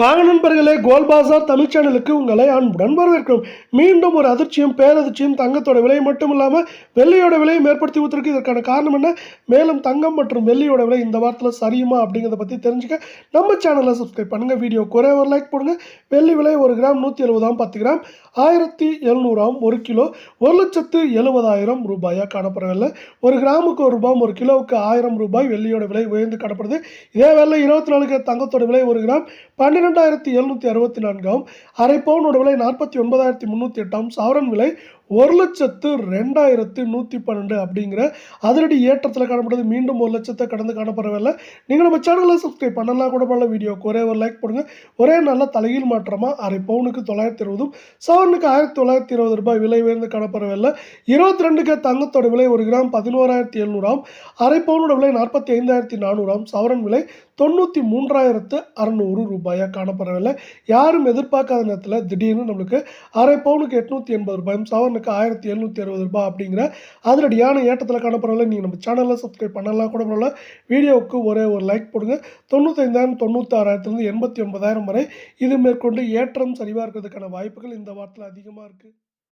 வாங்க நண்பர்களே கோல் பாசார் தமிழ் சேனலுக்கு உங்களை அன்புடன் வரவேற்கிறோம். மீண்டும் ஒரு அதிர்ச்சியும் பேரதிர்ச்சியும் தங்கத்தோட விலை மட்டும் இல்லாமல் வெள்ளியோட விலையை ஏற்படுத்தி ஊற்றுருக்கு இதற்கான காரணம் என்ன? மேலும் தங்கம் மற்றும் வெள்ளியோட விலை இந்த வாரத்தில் சரியுமா அப்படிங்கிறத பற்றி தெரிஞ்சுக்க நம்ம சேனலை சப்ஸ்கிரைப் பண்ணுங்கள் வீடியோ குறை ஒரு லைக் போடுங்க. வெள்ளி விலை ஒரு கிராம் நூற்றி எழுபதாம் பத்து கிராம். ஆயிரத்தி எழுநூறாம் ஒரு கிலோ. ஒரு லட்சத்து எழுபதாயிரம் ரூபாயாக காணப்படவில்லை. ஒரு கிராமுக்கு ஒரு ரூபாய் ஒரு கிலோவுக்கு ஆயிரம் ரூபாய் வெள்ளியோட விலை உயர்ந்து காணப்படுது. இதே வேலை இருபத்தி நாலுக்கு தங்கத்தோட விலை ஒரு கிராம். பன்னெண்டு பன்னிரெண்டாயிரத்தி எழுநூற்றி அறுபத்தி நான்காம் அரை பவுனோட விலை நாற்பத்தி ஒன்பதாயிரத்தி முந்நூற்றி எட்டாம் சாவரன் விலை ஒரு லட்சத்து ரெண்டாயிரத்து நூற்றி பன்னெண்டு அப்படிங்கிற அதிரடி ஏற்றத்தில் காணப்படுது. மீண்டும் ஒரு லட்சத்தை கடந்து காணப்படவில்லை நீங்கள் நம்ம சேனலை சப்ஸ்கிரைப் பண்ணலாம் கூட பண்ணல வீடியோக்கு ஒரே ஒரு லைக் பண்ணுங்கள் ஒரே நல்ல தலையில் மாற்றமாக அரை பவுனுக்கு தொள்ளாயிரத்தி இருபதும் சவரனுக்கு ஆயிரத்தி தொள்ளாயிரத்தி இருபது ரூபாய் விலை உயர்ந்து காணப்படவில்லை இருபத்தி ரெண்டுக்கு தங்கத்தோட விலை ஒரு கிராம் பதினோராயிரத்தி எழுநூறாம் அரை பவுனோட விலை நாற்பத்தி ஐந்தாயிரத்தி நானூறாம் சவரன் விலை தொண்ணூற்றி மூன்றாயிரத்து அறநூறு ரூபாயாக காணப்படவில்லை யாரும் எதிர்பார்க்காத நேரத்தில் திடீர்னு நம்மளுக்கு அரை பவுனுக்கு எட்நூற்றி எண்பது ரூபாயும் சவரன் சவரனுக்கு ஆயிரத்தி எழுநூற்றி அறுபது ரூபாய் அப்படிங்கிற அதிரடியான ஏற்றத்தில் காணப்படுறதில்ல நீங்கள் நம்ம சேனலில் சப்ஸ்கிரைப் பண்ணலாம். கூட பரவாயில்ல. வீடியோவுக்கு ஒரே ஒரு லைக் போடுங்க. தொண்ணூத்தைந்தாயிரம் தொண்ணூத்தாறாயிரத்துலேருந்து எண்பத்தி ஒன்பதாயிரம் வரை இது மேற்கொண்டு ஏற்றம் சரிவாக இருக்கிறதுக்கான வாய்ப்புகள் இந்த வாரத்தில் அதிகமாக இருக்குது